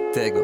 tego.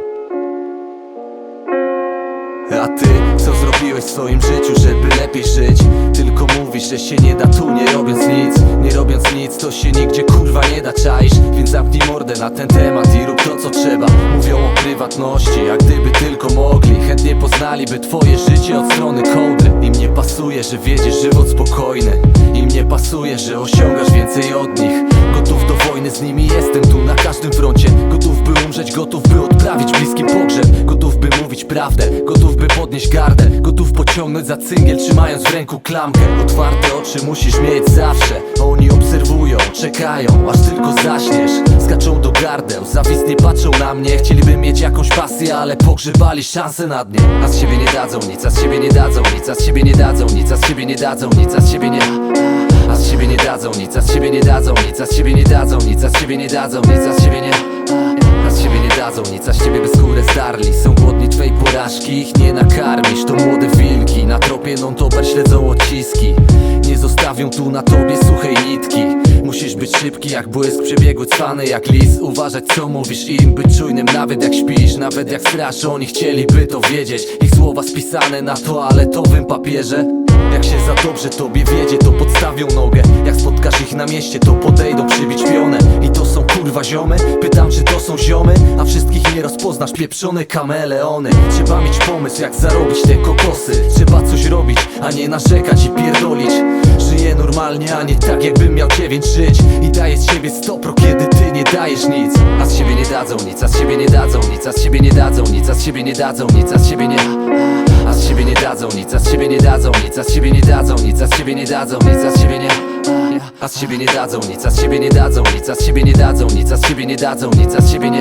A ty, co zrobiłeś w swoim życiu, żeby lepiej żyć? Tylko mówisz, że się nie da tu, nie robiąc nic. Nie robiąc nic, to się nigdzie kurwa nie da czaisz. Więc zamknij mordę na ten temat i rób to co trzeba. Mówią o prywatności, a gdyby tylko mogli Chętnie poznaliby twoje życie od strony kołdry. Im nie pasuje, że wiedziesz żywot spokojny. Im nie pasuje, że osiągasz więcej od nich. Gotów do wojny z nimi jestem tu na każdym froncie. Gotów umrzeć, gotów by odprawić bliski pogrzeb Gotów by mówić prawdę, gotów by podnieść gardę Gotów pociągnąć za cyngiel, trzymając w ręku klamkę Otwarte oczy musisz mieć zawsze Oni obserwują, czekają, aż tylko zaśniesz Skaczą do gardeł, zawistnie patrzą na mnie Chcieliby mieć jakąś pasję, ale pogrzebali szansę na dnie A z siebie nie dadzą nic, a z siebie nie dadzą nic A z siebie nie dadzą nic, a z siebie nie dadzą nic A z siebie nie... A z siebie nie dadzą nic, a z siebie nie dadzą nic A z siebie nie dadzą nic, a z siebie nie dadzą nic A z siebie nie... A z siebie nie dadzą nic, z ciebie by skórę zdarli Są głodni twej porażki, ich nie nakarmisz. To młode wilki, na tropie non-topper śledzą odciski. Nie zostawią tu na tobie suchej nitki. Musisz być szybki jak błysk, przebiegły cwany jak lis. Uważać co mówisz im, być czujnym nawet jak śpisz Nawet jak strasz, oni chcieliby to wiedzieć Ich słowa spisane na toaletowym papierze. Jak się za dobrze tobie wiedzie, to podstawią nogę. Jak spotkasz ich na mieście, to podejdą przybić pionę. I to są kurwa ziomy? Czy to są ziomy? A wszystkich nie rozpoznasz, pieprzone kameleony. Trzeba mieć pomysł jak zarobić te kokosy. Trzeba coś robić, a nie narzekać i pierdolić. Żyję normalnie, a nie tak jakbym miał dziewięć żyć. I daję z siebie stopro, kiedy ty nie dajesz nic. A z siebie nie dadzą nic, a z siebie nie dadzą nic A z siebie nie dadzą nic, a z siebie nie dadzą nic A z siebie nie... siebie nie dadzą nic, a z siebie nie dadzą nic, a z siebie nie dadzą nic, a z siebie nie A z siebie nie dadzą nic, a z siebie nie dadzą nic, a z siebie nie dadzą nic, a z siebie nie dadzą nic, a z siebie nie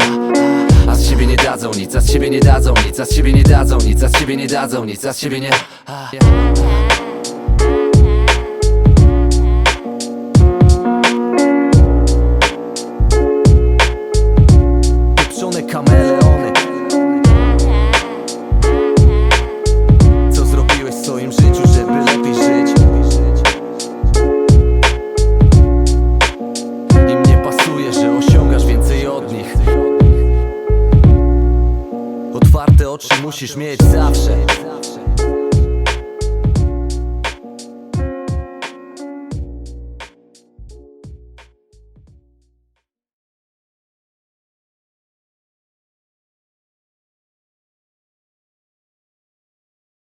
A z siebie nie dadzą nic, a z siebie nie dadzą nic, a z siebie nie dadzą nic, a z siebie nie dadzą nic, a z siebie nie oczy musisz mieć zawsze.